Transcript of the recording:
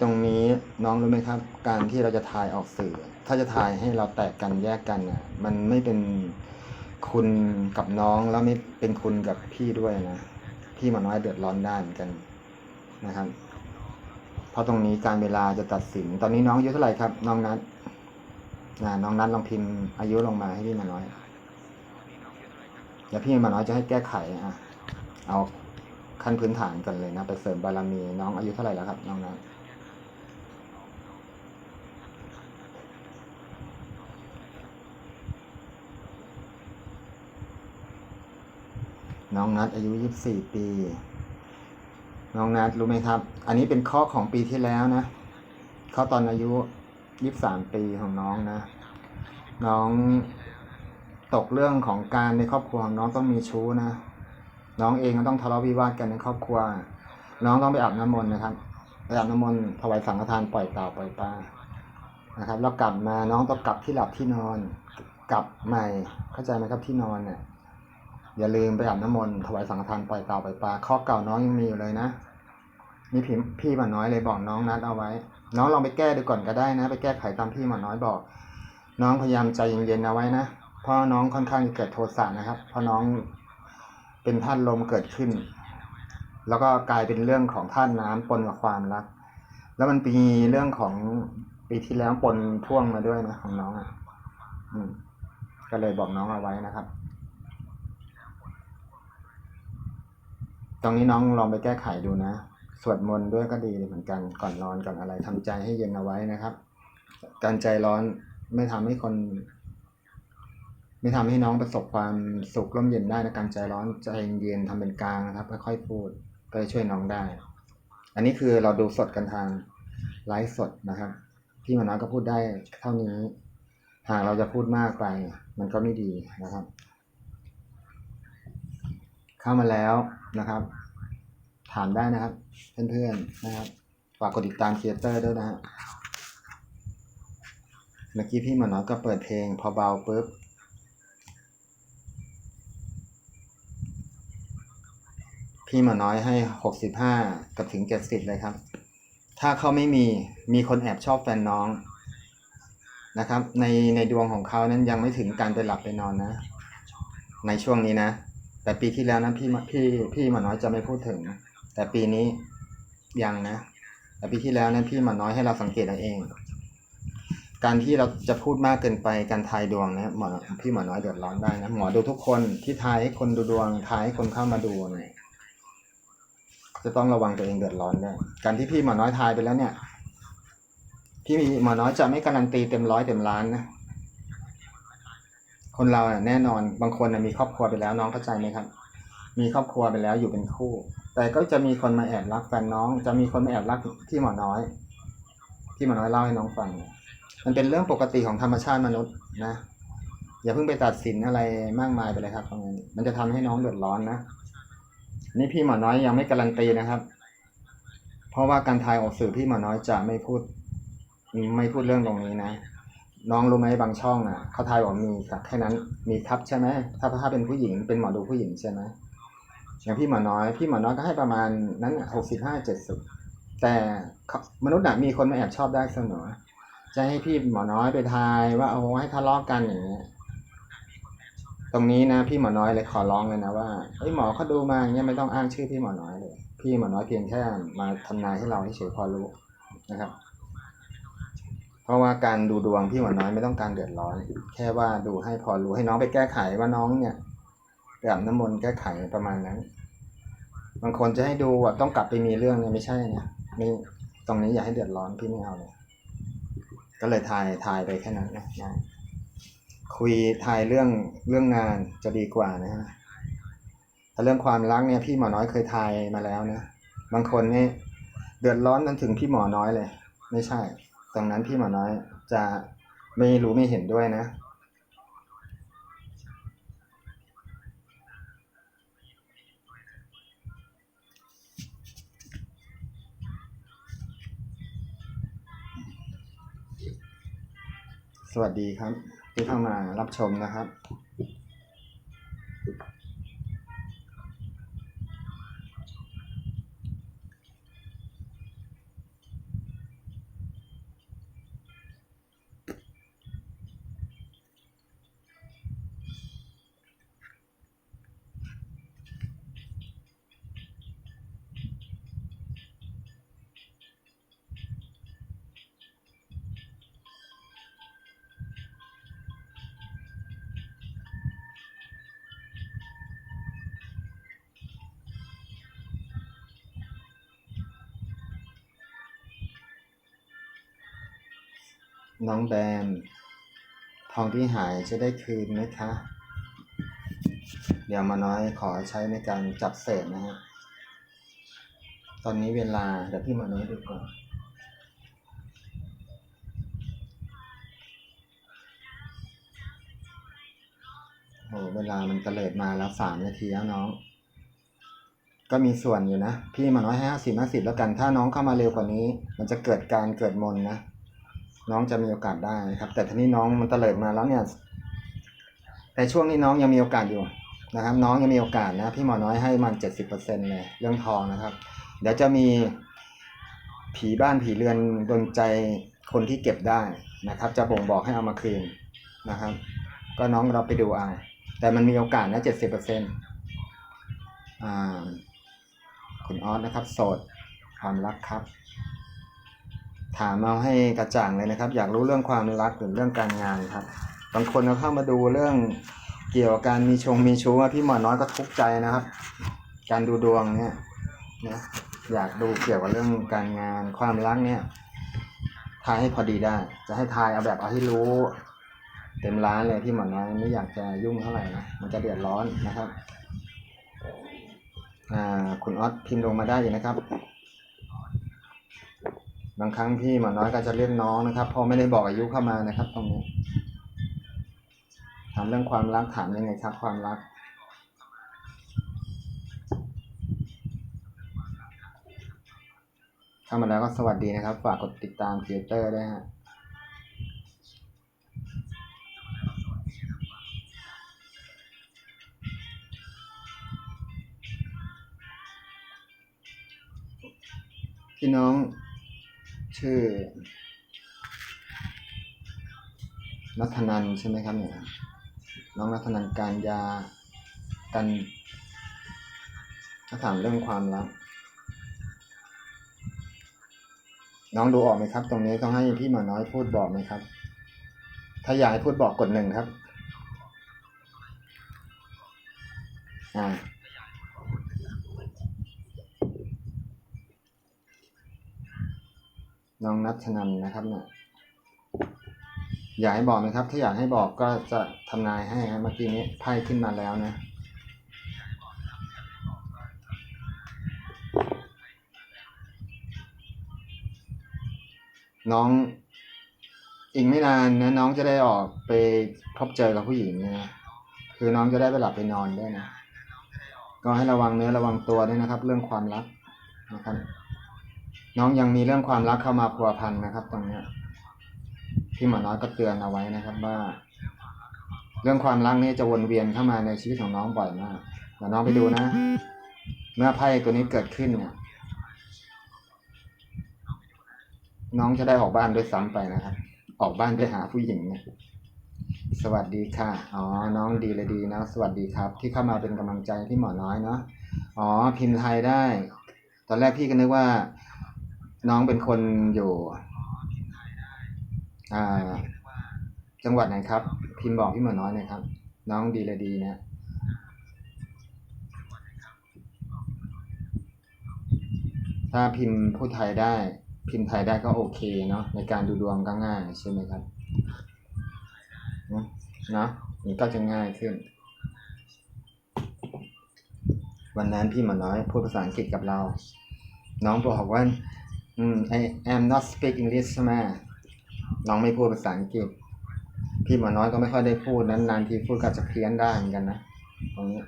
ตรงนี้น้องรู้ไหมครับ การที่เราจะทายออกสื่อ ถ้าจะทายให้เราแตกกันแยกกันน่ะ มันไม่เป็นคุณกับน้องแล้วไม่เป็นคุณกับพี่ด้วยนะ พี่มาน้อยเดือดร้อนได้เหมือนกันนะครับ เพราะตรงนี้การเวลาจะตัดสิน ตอนนี้น้องอายุเท่าไหร่ครับ น้องนัทนะน้องนัทลองพิมพ์อายุลงมาให้พี่มาน้อยเดี๋ยวพี่มาน้อยจะให้แก้ไขอะ เอาขั้นพื้นฐานกันเลยนะ ไปเสริมบารมีน้องอายุเท่าไหร่แล้วครับ น้องนัท น้องนัดอายุ 24 ปี น้องนัดรู้ไหมครับ อันนี้เป็นข้อของปีที่แล้วนะข้อตอนอายุ 23 ปีของน้องนะ น้องตกเรื่องของการในครอบครัวของน้องต้องมีชู้นะ น้องเองก็ต้องทะเลาะวิวาทกันในครอบครัว น้องต้องไปอาบน้ำมนต์นะครับไปอาบน้ำมนต์ถวายสังฆทานปล่อยเต่าปล่อยปลานะครับแล้วกลับมาน้องต้องกลับที่หลับที่นอน กลับใหม่เข้าใจไหมครับที่นอนเนี่ย อย่าลืมไปอาบน้ำมนต์ถวายสังฆทานปล่อยเต่าปล่อยปลาข้อเก่าน้องยังมีอยู่เลยนะนี่พี่พี่หมาน้อยเลยบอกน้องนัดเอาไว้ น้องลองไปแก้ดูก่อนก็ได้นะ ไปแก้ไขตามพี่หมาน้อยบอก น้องพยายามใจเย็นๆเอาไว้นะเพราะน้องค่อนข้างจะเกิดโทสะนะครับ เพราะน้องเป็นธาตุลมเกิดขึ้น แล้วก็กลายเป็นเรื่องของธาตุน้ำปนกับความรัก แล้วมันมีเรื่องของปีที่แล้วปนพ่วงมาด้วยนะของน้องอะ อืม ก็เลยบอกน้องเอาไว้นะครับ ตรงนี้น้องลองไปแก้ไขดูนะ สวดมนต์ด้วยก็ดีเหมือนกันก่อนนอนก่อนอะไรทำใจให้เย็นเอาไว้นะครับ การใจร้อนไม่ทำให้คน ไม่ทำให้น้องประสบความสุขร่มเย็นได้นะการใจร้อนใจเย็นทำเป็นกลางนะครับค่อยๆพูดก็จะช่วยน้องได้ อันนี้คือเราดูสดกันทางไลฟ์สดนะครับ พี่มาน้อยก็พูดได้เท่านี้ หากเราจะพูดมากไป มันก็ไม่ดีนะครับ เข้ามาแล้วนะครับ ถามได้นะครับ เพื่อนๆนะครับฝากกดติดตามเคียเตอร์ด้วยนะฮะเมื่อกี้พี่หมาน้อยก็เปิดเพลงพอเบาปุ๊บพี่หมาน้อยให้หกสิบห้ากับถึงเจ็ดสิบเลยครับ ถ้าเขาไม่มี มีคนแอบชอบแฟนน้อง นะครับ ในในดวงของเขานั้นยังไม่ถึงการไปหลับไปนอนนะ ในช่วงนี้นะ แต่ปีที่แล้วนั้นพี่พี่พี่หมาน้อยจะไม่พูดถึง แต่ปีนี้ยังนะ แต่ปีที่แล้วนั้นพี่หมาน้อยให้เราสังเกตเอาเอง การที่เราจะพูดมากเกินไปการทายดวงนี่ยหมอพี่หมอน้อยเดือดร้อนได้นะหมอดูทุกคนที่ทายให้คนดูดวงทายให้คนเข้ามาดูเนี่ยจะต้องระวังตัวเองเดือดร้อนด้วยการที่พี่หมอน้อยทายไปแล้วเนี่ย พี่หมอน้อยจะไม่การันตีเต็มร้อยเต็มล้านนะ คนเราเน่ะแน่นอนบางคนมีครอบครัวไปแล้วน้องเข้าใจไหมครับ มีครอบครัวไปแล้วอยู่เป็นคู่ แต่ก็จะมีคนมาแอบรักแฟนน้อง จะมีคนมาแอบรักที่หมอน้อย ที่หมอน้อยเล่าให้น้องฟัง มันเป็นเรื่องปกติของธรรมชาติมนุษย์นะอย่าเพิ่งไปตัดสินอะไรมากมายไปเลยครับตรงนี้มันจะทำให้น้องเดือดร้อนนะนี่พี่หมอน้อยยังไม่การันตีนะครับ เพราะว่าการทายออกสื่อพี่หมอน้อยจะไม่พูด ไม่พูดเรื่องตรงนี้นะ น้องรู้ไหมบางช่องอะเขาทายบอกมีครับแค่นั้นมีครับใช่ไหมถ้าถ้าเป็นผู้หญิงเป็นหมอดูผู้หญิงใช่ไหมอย่างพี่หมอน้อย พี่หมอน้อยก็ให้ประมาณนั้นหกสิบห้าเจ็ดสิบแต่เขามนุษย์น่ะมีคนมาแอบชอบได้เสมอจะให้พี่หมอน้อยไปทายว่าเอาให้ทะเลาะกันอย่างเงี้ยตรงนี้นะพี่หมอน้อยเลยขอร้องเลยนะว่าเอ้ยหมอเขาดูมาอย่างเงี้ยไม่ต้องอ้างชื่อพี่หมอน้อยเลย พี่หมอน้อยเพียงแค่มาทำนายให้เราให้เฉยพอรู้นะครับ เพราะว่าการดูดวงพี่หมอน้อยไม่ต้องการเดือดร้อน แค่ว่าดูให้พอรู้ให้น้องไปแก้ไขว่าน้องเนี่ยไปอาบน้ำมนต์แก้ไขประมาณนั้น บางคนจะให้ดูว่าต้องกลับไปมีเรื่องเนี่ยไม่ใช่นะนี่ตรงนี้อย่าให้เดือดร้อนพี่ไม่เอาเลยก็เลยทายทายไปแค่นั้นนะนะคุยทายเรื่องเรื่องงานจะดีกว่านะฮะถ้าเรื่องความรักเนี่ยพี่หมอน้อยเคยทายมาแล้วนะบางคนนี่เดือดร้อนจนถึงพี่หมอน้อยเลย ไม่ใช่ ตรงนั้นพี่หมอน้อยจะไม่รู้ไม่เห็นด้วยนะ สวัสดีครับที่เข้ามารับชมนะครับ น้องแบม ทองที่หายจะได้คืนไหมคะ เดี๋ยวมาน้อยขอใช้ในการจับเศษนะฮะ ตอนนี้เวลาเดี๋ยวพี่มาน้อยดูก่อนโอ้เวลามันเตลิดมาแล้วสามนาทีแล้วน้อง ก็มีส่วนอยู่นะ พี่มาน้อยให้ห้าสิบห้าสิบแล้วกัน ถ้าน้องเข้ามาเร็วกว่านี้ มันจะเกิดการเกิดมนนะ น้องจะมีโอกาสได้ครับ แต่ทีนี้น้องมันเตลิดมาแล้วเนี่ย แต่ช่วงนี้น้องยังมีโอกาสอยู่นะครับ น้องยังมีโอกาสนะ พี่หมอน้อยให้มันเจ็ดสิบเปอร์เซ็นเลยเรื่องทองนะครับ เดี๋ยวจะมีผีบ้านผีเรือนดนใจคนที่เก็บได้นะครับ จะบ่งบอกให้เอามาคืนนะครับ ก็น้องเราไปดูเอาแต่มันมีโอกาสนะเจ็ดสิบเปอร์เซ็นต์อ่าคุณออสนะครับ โสดความรักครับ ถามเอาให้กระจ่างเลยนะครับ อยากรู้เรื่องความรักหรือเรื่องการงานครับ บางคนก็เข้ามาดูเรื่องเกี่ยวกับการมีชงมีชู้พี่หมอน้อยก็ทุกข์ใจนะครับ การดูดวงเนี่ยนะอยากดูเกี่ยวกับเรื่องการงานความรักเนี่ยทายให้พอดีได้ จะให้ทายเอาแบบเอาให้รู้ เต็มร้านเลยพี่หมอน้อยไม่อยากจะยุ่งเท่าไหร่นะมันจะเดือดร้อนนะครับอ่าคุณออสพิมพ์ลงมาได้อยู่นะครับ บางครั้งพี่หมอน้อยก็จะเรียกน้องนะครับเพอไม่ได้บอกอายุเข้ามานะครับ ตรงนี้ ถามเรื่องความรักถามยังไงครับ ความรัก เข้ามาแล้วก็สวัสดีนะครับ ฝากกดติดตามเทเตอร์ด้วยฮะพี่น้อง ชื่อนัทนันใช่ไหมครับเนี่ยน้องนัทนันการยากันถ้าถามเรื่องความรักน้องดูออกไหมครับ ตรงนี้ต้องให้พี่หมาน้อยพูดบอกไหมครับ ถ้าอยากให้พูดบอกกดหนึ่งครับ อ่า น้องนัทนันนะครับเนี่ยอยากให้บอกไหมครับ ถ้าอยากให้บอกก็จะทำนายให้ครับเมื่อกี้นี้ไพ่ขึ้นมาแล้วนะ น้องอีกไม่นานนะน้องจะได้ออกไปพบเจอกับผู้หญิงนะคือน้องจะได้ไปหลับไปนอนด้วยนะ ก็ให้ระวังเนื้อระวังตัวด้วยนะครับ เรื่องความรักนะครับ น้องยังมีเรื่องความรักเข้ามาพัวพันนะครับ ตรงเนี้ยพี่หมอน้อยก็เตือนเอาไว้นะครับว่า เรื่องความรักนี่จะวนเวียนเข้ามาในชีวิตของน้องบ่อยมากเดี๋ยวน้องไปดูนะ เมื่อไพ่ตัวนี้เกิดขึ้นเนี่ยน้องจะได้ออกบ้านด้วยซ้ำไปนะครับ ออกบ้านไปหาผู้หญิงเนี่ยสวัสดีค่ะ อ๋อ น้องดีเลยดีนะ สวัสดีครับ ที่เข้ามาเป็นกำลังใจพี่หมอน้อยเนาะ อ๋อ พิมพ์ไทยได้ ตอนแรกพี่ก็นึกว่า น้องเป็นคนอยู่อ่าจังหวัดไหนครับ พิมพ์บอกพี่หมอน้อยหน่อยครับ น้องดีเลยดีนะ ถ้าพิมพ์พูดไทยได้ พิมพ์ไทยได้ก็โอเคเนาะในการดูดวงก็ง่ายใช่ไหมครับเนอะเนาะนี่ก็จะง่ายขึ้น วันนั้นพี่หมอน้อยพูดภาษาอังกฤษกับเรา น้องบอกว่า อืม I am not speak English ใช่ไหมน้องไม่พูดภาษาอังกฤษ พี่หมอน้อยก็ไม่ค่อยได้พูดนั้นนานทีพูดก็จะเพี้ยนได้เหมือนกันนะตรงนี้